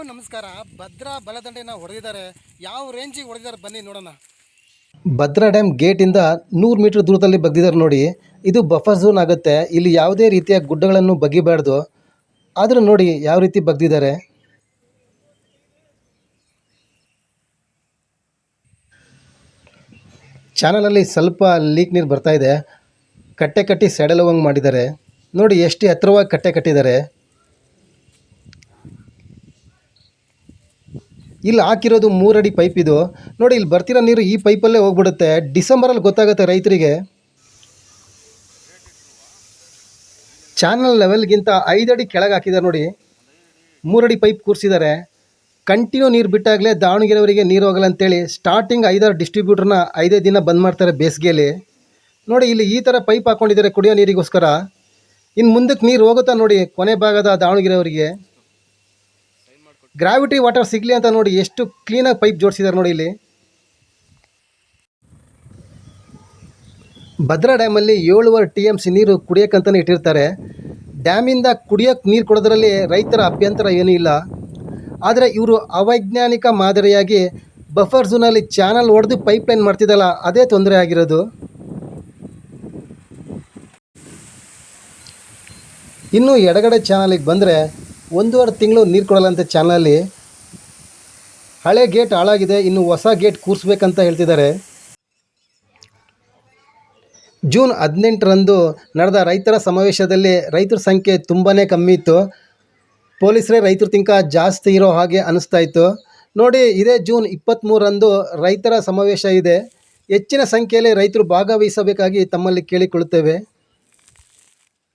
ನಮಸ್ಕಾರ. ಭದ್ರಾ ಬಲದಂಡೆನ ಹೊಡೆದಿದ್ದಾರೆ. ಯಾವ ರೇಂಜಿಗೆ ಹೊಡೆದಿದ್ದಾರೆ ಬನ್ನಿ ನೋಡೋಣ. ಭದ್ರಾ ಡ್ಯಾಮ್ ಗೇಟಿಂದ ನೂರು ಮೀಟರ್ ದೂರದಲ್ಲಿ ಬಗ್ದಿದ್ದಾರೆ ನೋಡಿ. ಇದು ಬಫರ್ ಝೋನ್ ಆಗುತ್ತೆ. ಇಲ್ಲಿ ಯಾವುದೇ ರೀತಿಯ ಗುಡ್ಡಗಳನ್ನು ಬಗ್ಗಿಬಾರ್ದು. ಆದರೂ ನೋಡಿ ಯಾವ ರೀತಿ ಬಗ್ದಿದ್ದಾರೆ. ಚಾನಲಲ್ಲಿ ಸ್ವಲ್ಪ ಲೀಕ್ ನೀರು ಬರ್ತಾ ಇದೆ. ಕಟ್ಟೆ ಕಟ್ಟಿ ಸೆಡಲ್ ಹೋಗಂಗೆ ಮಾಡಿದ್ದಾರೆ. ನೋಡಿ, ಎಷ್ಟು ಎತ್ತರವಾಗಿ ಕಟ್ಟೆ ಕಟ್ಟಿದ್ದಾರೆ. ಇಲ್ಲಿ ಹಾಕಿರೋದು ಮೂರಡಿ ಪೈಪ್ ಇದು. ನೋಡಿ, ಇಲ್ಲಿ ಬರ್ತಿರೋ ನೀರು ಈ ಪೈಪಲ್ಲೇ ಹೋಗ್ಬಿಡುತ್ತೆ. ಡಿಸೆಂಬರಲ್ಲಿ ಗೊತ್ತಾಗುತ್ತೆ ರೈತರಿಗೆ. ಚಾನಲ್ ಲೆವೆಲ್ಗಿಂತ ಐದಡಿ ಕೆಳಗೆ ಹಾಕಿದ್ದಾರೆ ನೋಡಿ. ಮೂರಡಿ ಪೈಪ್ ಕೂರಿಸಿದ್ದಾರೆ. ಕಂಟಿನ್ಯೂ ನೀರು ಬಿಟ್ಟಾಗಲೇ ದಾವಣಗೆರೆಯವರಿಗೆ ನೀರು ಹೋಗಲ್ಲ ಅಂತೇಳಿ ಸ್ಟಾರ್ಟಿಂಗ್ ಐದಾರು ಡಿಸ್ಟ್ರಿಬ್ಯೂಟ್ರನ್ನ ಐದೇ ದಿನ ಬಂದ್ ಮಾಡ್ತಾರೆ ಬೇಸಿಗೆಯಲ್ಲಿ. ನೋಡಿ, ಇಲ್ಲಿ ಈ ಥರ ಪೈಪ್ ಹಾಕ್ಕೊಂಡಿದ್ದಾರೆ ಕುಡಿಯೋ ನೀರಿಗೋಸ್ಕರ. ಇನ್ನು ಮುಂದಕ್ಕೆ ನೀರು ಹೋಗುತ್ತಾ ನೋಡಿ, ಕೊನೆ ಭಾಗದ ದಾವಣಗೆರೆಯವರಿಗೆ. ಗ್ರಾವಿಟಿ ವಾಟರ್ ಸಿಗಲಿ ಅಂತ ನೋಡಿ ಎಷ್ಟು ಕ್ಲೀನಾಗಿ ಪೈಪ್ ಜೋಡಿಸಿದ್ದಾರೆ ನೋಡಿ ಇಲ್ಲಿ. ಭದ್ರಾ ಡ್ಯಾಮಲ್ಲಿ ಏಳುವರೆ ಟಿ ಎಂ ಸಿ ನೀರು ಕುಡಿಯೋಕ್ಕಂತಲೇ ಇಟ್ಟಿರ್ತಾರೆ. ಡ್ಯಾಮಿಂದ ಕುಡಿಯೋಕ್ಕೆ ನೀರು ಕೊಡೋದ್ರಲ್ಲಿ ರೈತರ ಅಭ್ಯಂತರ ಏನೂ ಇಲ್ಲ. ಆದರೆ ಇವರು ಅವೈಜ್ಞಾನಿಕ ಮಾದರಿಯಾಗಿ ಬಫರ್ ಝೋನಲ್ಲಿ ಚಾನಲ್ ಹೊಡೆದು ಪೈಪ್ಲೈನ್ ಮಾಡ್ತಿದ್ದಲ್ಲ, ಅದೇ ತೊಂದರೆ ಆಗಿರೋದು. ಇನ್ನು ಎಡಗಡೆ ಚಾನಲಿಗೆ ಬಂದರೆ ಒಂದೂವರೆ ತಿಂಗಳು ನೀರು ಕೊಡಲ್ಲಂತೆ ಚಾನಲಲ್ಲಿ. ಹಳೆ ಗೇಟ್ ಹಾಳಾಗಿದೆ, ಇನ್ನು ಹೊಸ ಗೇಟ್ ಕೂರಿಸ್ಬೇಕಂತ ಹೇಳ್ತಿದ್ದಾರೆ. ಜೂನ್ ಹದಿನೆಂಟರಂದು ನಡೆದ ರೈತರ ಸಮಾವೇಶದಲ್ಲಿ ರೈತರ ಸಂಖ್ಯೆ ತುಂಬಾ ಕಮ್ಮಿ ಇತ್ತು. ಪೊಲೀಸರೇ ರೈತರ ತಿಂಕ ಜಾಸ್ತಿ ಇರೋ ಹಾಗೆ ಅನಿಸ್ತಾ ಇತ್ತು. ನೋಡಿ, ಇದೇ ಜೂನ್ ಇಪ್ಪತ್ತ್ಮೂರರಂದು ರೈತರ ಸಮಾವೇಶ ಇದೆ. ಹೆಚ್ಚಿನ ಸಂಖ್ಯೆಯಲ್ಲಿ ರೈತರು ಭಾಗವಹಿಸಬೇಕಾಗಿ ತಮ್ಮಲ್ಲಿ ಕೇಳಿಕೊಳ್ಳುತ್ತೇವೆ.